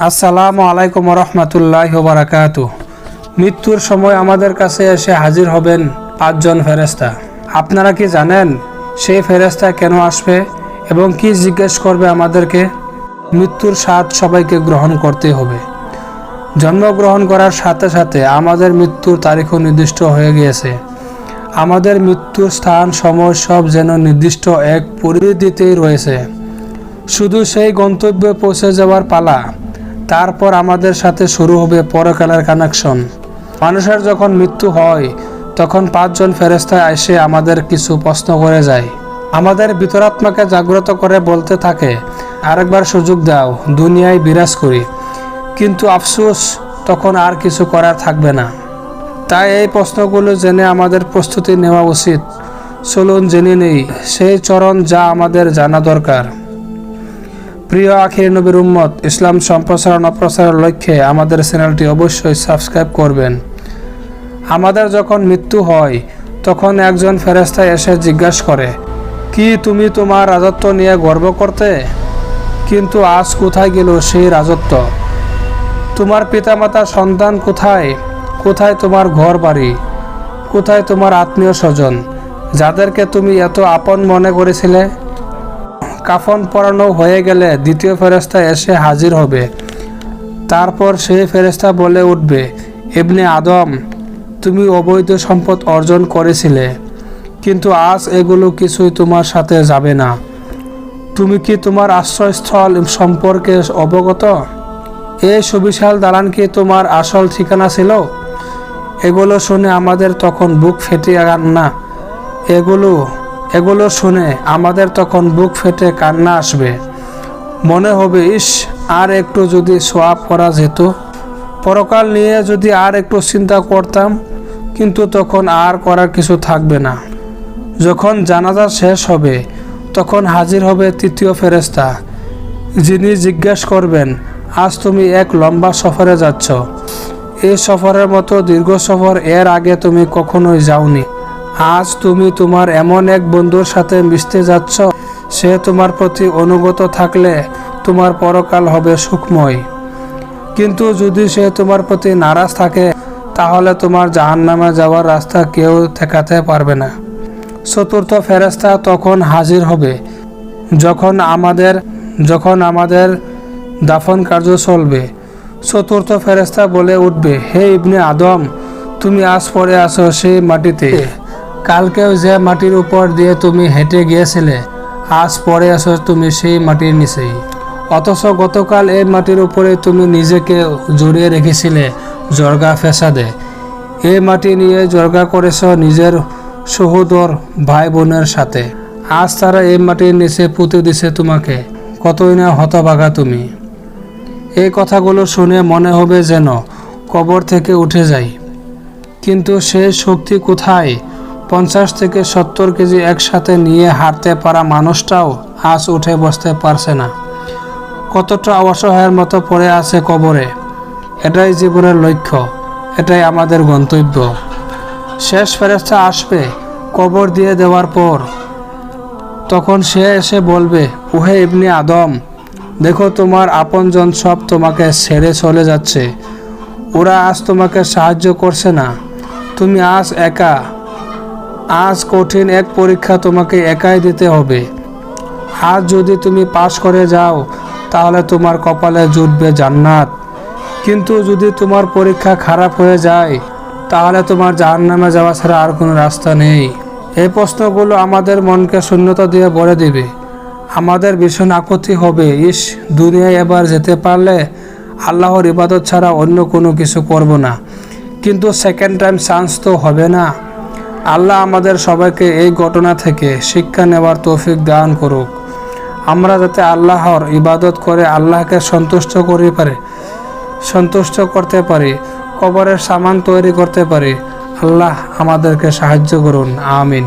আসসালামু আলাইকুম রহমতুল্লাহ বারাকাত মৃত্যুর সময় আমাদের কাছে এসে হাজির হবেন পাঁচজন ফেরেস্তা আপনারা কি জানেন সেই ফেরেস্তা কেন আসবে এবং কি জিজ্ঞেস করবে আমাদেরকে? মৃত্যুর স্বাদ সবাইকে গ্রহণ করতে হবে। জন্মগ্রহণ করার সাথে সাথে আমাদের মৃত্যুর তারিখও নির্দিষ্ট হয়ে গিয়েছে। আমাদের মৃত্যুর স্থান, সময় সব যেন নির্দিষ্ট এক পরিধিতেই রয়েছে। শুধু সেই গন্তব্যে পৌঁছে যাওয়ার পালা তারপর আমাদের সাথে শুরু হবে পরকালের কানেকশন মানুষের যখন মৃত্যু হয়, তখন পাঁচজন ফেরেস্তা এসে আমাদের কিছু প্রশ্ন করে যায়। আমাদের ভিতরাত্মাকে জাগ্রত করে বলতে থাকে, আরেকবার সুযোগ দাও, দুনিয়ায় বিরাজ করি। কিন্তু আফসোস, তখন আর কিছু করার থাকবে না। তাই এই প্রশ্নগুলো জেনে আমাদের প্রস্তুতি নেওয়া উচিত। চলুন জেনে নেই, সেই চরণ যা আমাদের জানা দরকার। প্রিয় আখির নবীর উম্মত, ইসলাম সম্প্রসারণ অপ্রসারের লক্ষ্যে আমাদের চ্যানেলটি অবশ্যই সাবস্ক্রাইব করবেন। আমাদের যখন মৃত্যু হয়, তখন একজন ফেরেস্তা এসে জিজ্ঞাসা করে, কি তুমি তোমার রাজত্ব নিয়ে গর্ব করতে? কিন্তু আজ কোথায় গেল সেই রাজত্ব? তোমার পিতামাতা সন্তান কোথায়? কোথায় তোমার ঘর বাড়ি কোথায় তোমার আত্মীয় স্বজন? যাদেরকে তুমি এত আপন মনে করেছিলে? কাফন পরানো হয়ে গেলে দ্বিতীয় ফেরেস্তা এসে হাজির হবে। তারপর সেই ফেরেস্তা বলে উঠবে এমনি আদম, তুমি অবৈধ সম্পদ অর্জন করেছিলে, কিন্তু আজ এগুলো কিছুই তোমার সাথে যাবে না। তুমি কি তোমার আশ্রয়স্থল সম্পর্কে অবগত? এই সুবিশাল দালান কি তোমার আসল ঠিকানা ছিল? এগুলো শুনে আমাদের তখন বুক ফেটে না। এগুলো এগুলো শুনে আমাদের তখন বুক ফেটে কান্না আসবে। মনে হবে, ইস, আর একটু যদি সোয়াব করা যেত। পরকাল নিয়ে যদি আর একটু চিন্তা করতাম, কিন্তু তখন আর করার কিছু থাকবে না। যখন জানাজা শেষ হবে, তখন হাজির হবে তৃতীয় ফেরেস্তা যিনি জিজ্ঞেস করবেন, আজ তুমি এক লম্বা সফরে যাচ্ছ। এই সফরের মতো দীর্ঘ সফর এর আগে তুমি কখনোই যাওনি। আজ তুমি তোমার এমন এক বন্ধুর সাথে মিশতে যাচ্ছ, সে তোমার প্রতি অনুগত থাকলে তোমার পরকাল হবে সুখময়। কিন্তু যদি সে তোমার প্রতি নারাজ থাকে, তাহলে তোমার জাহান্নামে যাওয়ার রাস্তা কেউ ঠেকাতে পারবে না। চতুর্থ ফেরেস্তা তখন হাজির হবে। যখন আমাদের যখন আমাদের দাফন কার্য চলবে, চতুর্থ ফেরেস্তা বলে উঠবে, হে ইবনে আদম, তুমি আজ পরে আসো সেই মাটিতে। কালকেও যে মাটির উপর দিয়ে তুমি হেঁটে গিয়েছিলে, আজ পরে আসো তুমি সেই মাটির নিচেই। অথচ গতকাল এই মাটির উপরে তুমি নিজেকে জড়িয়ে রেখেছিলে জর্গা ফেসাদে এই মাটি নিয়ে জর্গা করেছ নিজের সহোদর ভাই বোনের সাথে। আজ তারা এই মাটির নিচে পুঁতে দিছে তোমাকে। কতই না হতভাগা তুমি। এই কথাগুলো শুনে মনে হবে যেন কবর থেকে উঠে যাই। কিন্তু সেই শক্তি কোথায়? পঞ্চাশ থেকে সত্তর কেজি একসাথে নিয়ে হাঁটতে পারা মানুষটাও আজ উঠে বসতে পারছে না। কতটা অসহায়ের মতো পড়ে আছে কবরে। এটাই জীবনের লক্ষ্য, এটাই আমাদের গন্তব্য। শেষ ফেরেস্তা আসবে কবর দিয়ে দেওয়ার পর। তখন সে এসে বলবে উহে ইবনি আদম, দেখো তোমার আপনজন সব তোমাকে ছেড়ে চলে যাচ্ছে। ওরা আজ তোমাকে সাহায্য করছে না। তুমি আজ একা আজ কঠিন এক পরীক্ষা তোমাকে একাই দিতে হবে। আজ যদি তুমি পাশ করে যাও, তাহলে তোমার কপালে জুটবে জান্নাত। কিন্তু যদি তোমার পরীক্ষা খারাপ হয়ে যায়, তাহলে তোমার জাহান্নামে যাওয়া ছাড়া আর কোনো রাস্তা নেই। এই প্রশ্নগুলো আমাদের মনকে শূন্যতা দিয়ে ভরে দিবে। আমাদের ভীষণ আপত্তি হবে, ইস, দুনিয়ায় এবার যেতে পারলে আল্লাহর ইবাদত ছাড়া অন্য কোনো কিছু করব না। কিন্তু সেকেন্ড টাইম চান্স তো হবে না। আল্লাহ আমাদের সবাইকে এই ঘটনা থেকে শিক্ষা নেওয়ার তৌফিক দান করুক। আমরা যাতে আল্লাহর ইবাদত করে আল্লাহকে সন্তুষ্ট করে পারে, সন্তুষ্ট করতে পারি, কবরের সামান তৈরি করতে পারি, আল্লাহ আমাদেরকে সাহায্য করুন, আমিন।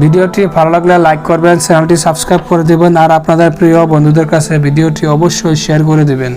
ভিডিওটি ভালো লাগলে লাইক করবেন, চ্যানেলটি সাবস্ক্রাইব করে দেবেন, আর আপনাদের প্রিয় বন্ধুদের কাছে ভিডিওটি অবশ্যই শেয়ার করে দেবেন।